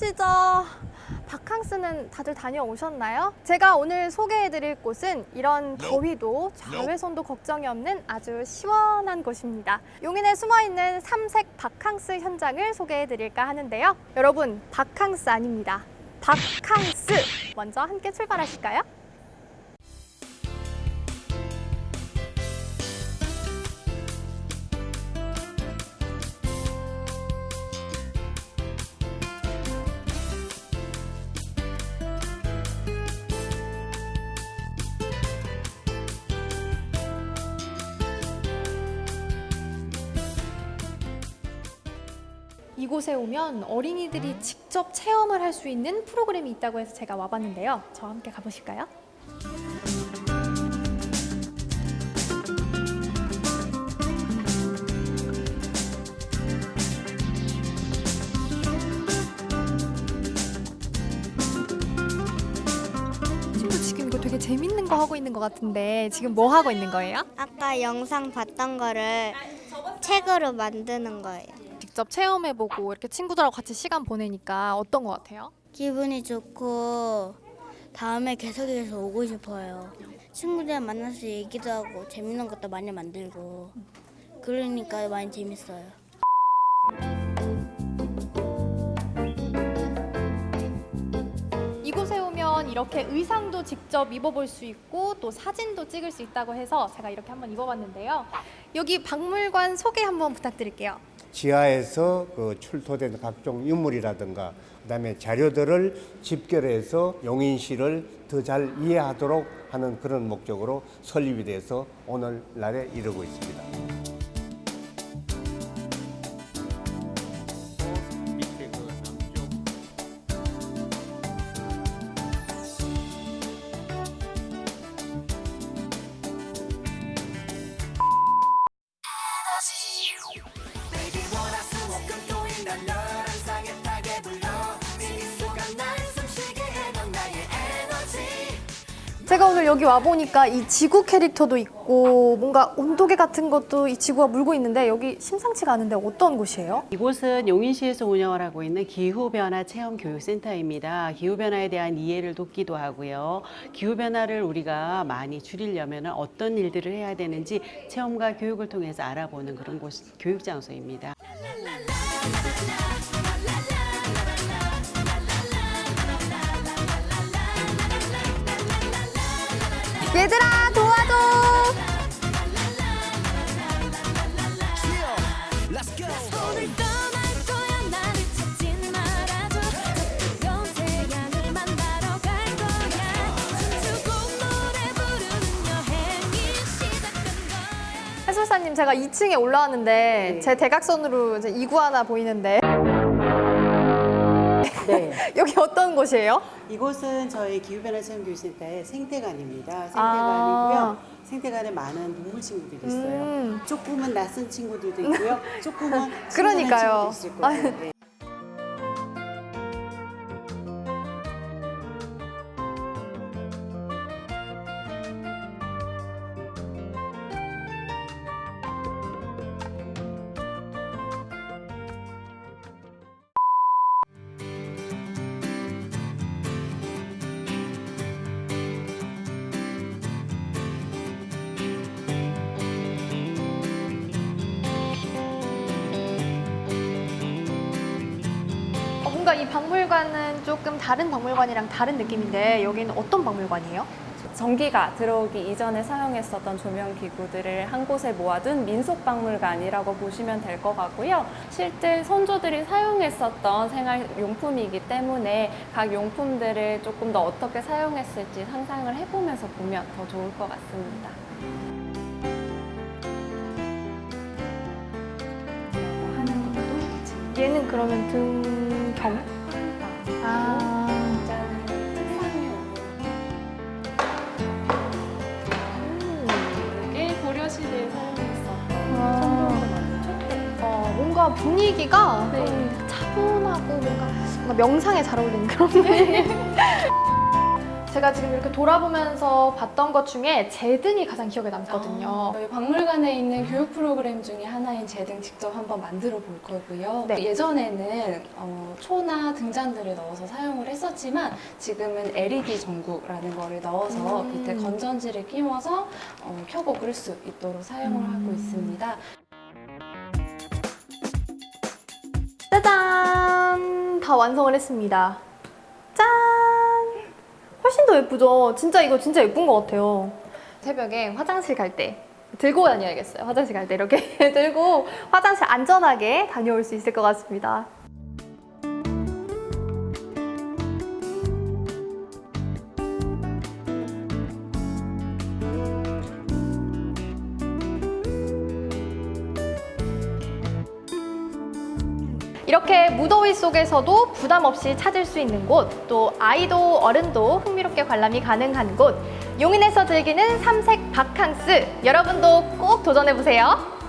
추우시죠? 바캉스는 다들 다녀오셨나요? 제가 오늘 소개해드릴 곳은 이런 더위도 자외선도 걱정이 없는 아주 시원한 곳입니다. 용인에 숨어있는 삼색 바캉스 현장을 소개해드릴까 하는데요. 여러분, 바캉스 아닙니다. 바캉스! 먼저 함께 출발하실까요? 이곳에 오면 어린이들이 직접 체험을 할 수 있는 프로그램이 있다고 해서 제가 와봤는데요. 저와 함께 가보실까요? 지금 이거 되게 재밌는 거 하고 있는 것 같은데 지금 뭐 하고 있는 거예요? 아까 영상 봤던 거를 책으로 만드는 거예요. 직접 체험해보고 이렇게 친구들하고 같이 시간 보내니까 어떤 것 같아요? 기분이 좋고 다음에 계속해서 오고 싶어요. 친구들 만나서 얘기도 하고 재밌는 것도 많이 만들고 그러니까 많이 재밌어요. 이렇게 의상도 직접 입어볼 수 있고 또 사진도 찍을 수 있다고 해서 제가 이렇게 한번 입어봤는데요. 여기 박물관 소개 한번 부탁드릴게요. 지하에서 그 출토된 각종 유물이라든가 그다음에 자료들을 집결해서 용인시를 더 잘 이해하도록 하는 그런 목적으로 설립이 돼서 오늘날에 이르고 있습니다. Baby, what I saw, I'm going to know. 제가 오늘 여기 와보니까 이 지구 캐릭터도 있고 뭔가 온도계 같은 것도 이 지구가 물고 있는데 여기 심상치가 않은데 어떤 곳이에요? 이곳은 용인시에서 운영을 하고 있는 기후변화 체험 교육센터입니다. 기후변화에 대한 이해를 돕기도 하고요. 기후변화를 우리가 많이 줄이려면 어떤 일들을 해야 되는지 체험과 교육을 통해서 알아보는 그런 곳, 교육 장소입니다. 이 시작된 거야. 해설사님 제가 2층에 올라왔는데 제 대각선으로 이제 이구아나 보이는데 네. 여기 어떤 곳이에요? 이곳은 저희 기후변화 체험교육센터의 생태관입니다. 아. 생태관이고요. 생태관에 많은 동물 친구들이 있어요. 음. 조금은 낯선 친구들도 있고요. 조금은 친근한 그러니까요. 친구도 있을 거예요. 네. 뭔가 이 박물관은 조금 다른 박물관이랑 다른 느낌인데 여기는 어떤 박물관이에요? 전기가 들어오기 이전에 사용했었던 조명 기구들을 한 곳에 모아둔 민속 박물관이라고 보시면 될 것 같고요. 실제 선조들이 사용했었던 생활 용품이기 때문에 각 용품들을 조금 더 어떻게 사용했을지 상상을 해보면서 보면 더 좋을 것 같습니다. 얘는 그러면 등 경? 아. 이게 고려시대에 사용했었던 어, 뭔가 분위기가 네. 좀 차분하고 뭔가, 뭔가 명상에 잘 어울리는 그런 분위기. 제가 지금 이렇게 돌아보면서 봤던 것 중에 제등이 가장 기억에 남거든요. 저희 박물관에 있는 교육 프로그램 중에 하나인 제등 직접 한번 만들어 볼 거고요. 네. 예전에는 어, 초나 등잔들을 넣어서 사용을 했었지만 지금은 LED 전구라는 거를 넣어서 음. 밑에 건전지를 끼워서 어, 켜고 그럴 수 있도록 사용을 음. 하고 있습니다. 짜잔! 다 완성을 했습니다. 더 예쁘죠? 진짜 이거 진짜 예쁜 것 같아요. 새벽에 화장실 갈 때 들고 다녀야겠어요. 화장실 갈 때 이렇게 들고 화장실 안전하게 다녀올 수 있을 것 같습니다. 이렇게 무더위 속에서도 부담 없이 찾을 수 있는 곳, 또 아이도 어른도 흥미롭게 관람이 가능한 곳, 용인에서 즐기는 삼색 바캉스, 여러분도 꼭 도전해 보세요.